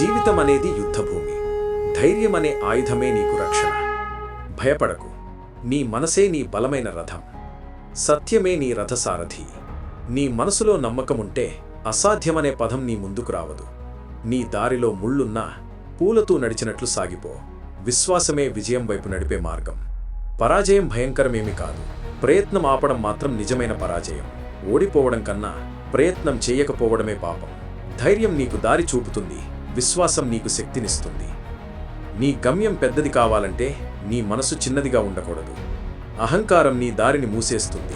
జీవితం అనేది యుద్ధభూమి. ధైర్యం అనే ఆయుధమే నీకు రక్షణ. భయపడకు. నీ మనసే నీ బలమైన రథం. సత్యమే నీ రథసారథి. నీ మనసులో నమ్మకముంటే అసాధ్యమనే పదం నీ ముందుకు రావదు. నీ దారిలో ముళ్ళున్నా పూలతూ నడిచినట్లు సాగిపో. విశ్వాసమే విజయం వైపు నడిపే మార్గం. పరాజయం భయంకరమేమి కాదు. ప్రయత్నం ఆపడం మాత్రం నిజమైన పరాజయం. ఓడిపోవడం కన్నా ప్రయత్నం చేయకపోవడమే పాపం. ధైర్యం నీకు దారి చూపుతుంది. విశ్వాసం నీకు శక్తినిస్తుంది. నీ గమ్యం పెద్దది కావాలంటే నీ మనసు చిన్నదిగా ఉండకూడదు. అహంకారం నీ దారిని మూసేస్తుంది.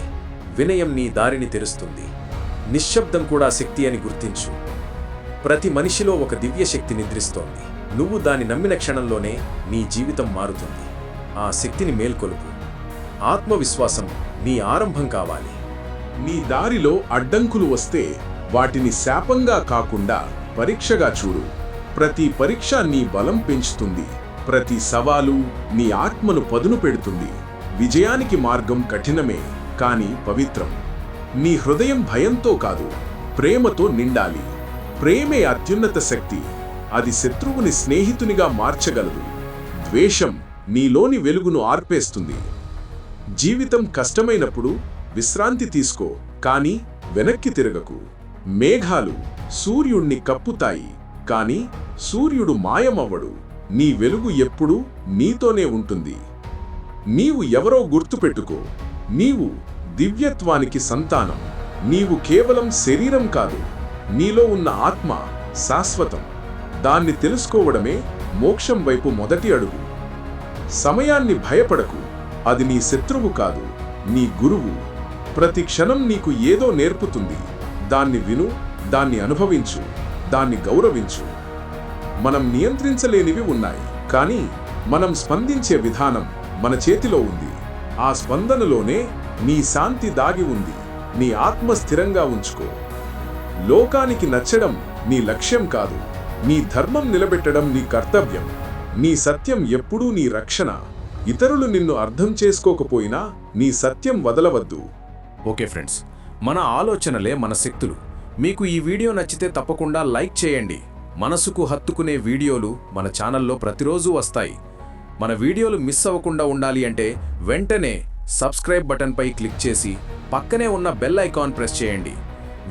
వినయం నీ దారిని తెరుస్తుంది. నిశ్శబ్దం కూడా శక్తి అని గుర్తించు. ప్రతి మనిషిలో ఒక దివ్య శక్తి నిద్రిస్తోంది. నువ్వు దాని నమ్మిన క్షణంలోనే నీ జీవితం మారుతుంది. ఆ శక్తిని మేల్కొలుపు. ఆత్మవిశ్వాసం నీ ఆరంభం కావాలి. నీ దారిలో అడ్డంకులు వస్తే వాటిని శాపంగా కాకుండా పరీక్షగా చూడు. ప్రతి పరీక్ష నీ బలం పెంచుతుంది. ప్రతి సవాలు నీ ఆత్మను పదును పెడుతుంది. విజయానికి మార్గం కఠినమే కాని పవిత్రం. నీ హృదయం భయంతో కాదు ప్రేమతో నిండాలి. ప్రేమే అత్యున్నత శక్తి. అది శత్రువుని స్నేహితునిగా మార్చగలదు. ద్వేషం నీలోని వెలుగును ఆర్పేస్తుంది. జీవితం కష్టమైనప్పుడు విశ్రాంతి తీసుకో కాని వెనక్కి తిరగకు. మేఘాలు సూర్యుణ్ణి కప్పుతాయి కాని సూర్యుడు మాయమవ్వడు. నీ వెలుగు ఎప్పుడూ నీతోనే ఉంటుంది. నీవు ఎవరో గుర్తుపెట్టుకో. నీవు దివ్యత్వానికి సంతానం. నీవు కేవలం శరీరం కాదు. నీలో ఉన్న ఆత్మ శాశ్వతం. దాన్ని తెలుసుకోవడమే మోక్షం వైపు మొదటి అడుగు. సమయాన్ని భయపడకు. అది నీ శత్రువు కాదు నీ గురువు. ప్రతి క్షణం నీకు ఏదో నేర్పుతుంది. దాన్ని విను దాన్ని అనుభవించు దాన్ని గౌరవించు. మనం నియంత్రించలేనివి ఉన్నాయి. కానీ మనం స్పందించే విధానం మన చేతిలో ఉంది. ఆ స్పందనలోనే నీ శాంతి దాగి ఉంది. నీ ఆత్మ స్థిరంగా ఉంచుకో. లోకానికి నచ్చడం నీ లక్ష్యం కాదు. నీ ధర్మం నిలబెట్టడం నీ కర్తవ్యం. నీ సత్యం ఎప్పుడూ నీ రక్షణ. ఇతరులు నిన్ను అర్థం చేసుకోకపోయినా నీ సత్యం వదలవద్దు. ఓకే ఫ్రెండ్స్ మన ఆలోచనలే మన శక్తులు. మీకు ఈ వీడియో నచ్చితే తప్పకుండా లైక్ చేయండి. మనసుకు హత్తుకునే వీడియోలు మన ఛానల్లో ప్రతిరోజు వస్తాయి. మన వీడియోలు మిస్ అవ్వకుండా ఉండాలి అంటే వెంటనే సబ్స్క్రైబ్ బటన్పై క్లిక్ చేసి పక్కనే ఉన్న బెల్ ఐకాన్ ప్రెస్ చేయండి.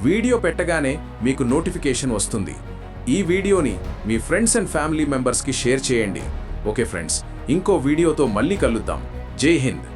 వీడియో పెట్టగానే మీకు నోటిఫికేషన్ వస్తుంది. ఈ వీడియోని మీ ఫ్రెండ్స్ అండ్ ఫ్యామిలీ మెంబర్స్కి షేర్ చేయండి. ఓకే ఫ్రెండ్స్ ఇంకో వీడియోతో మళ్ళీ కలుద్దాం. జై హింద్.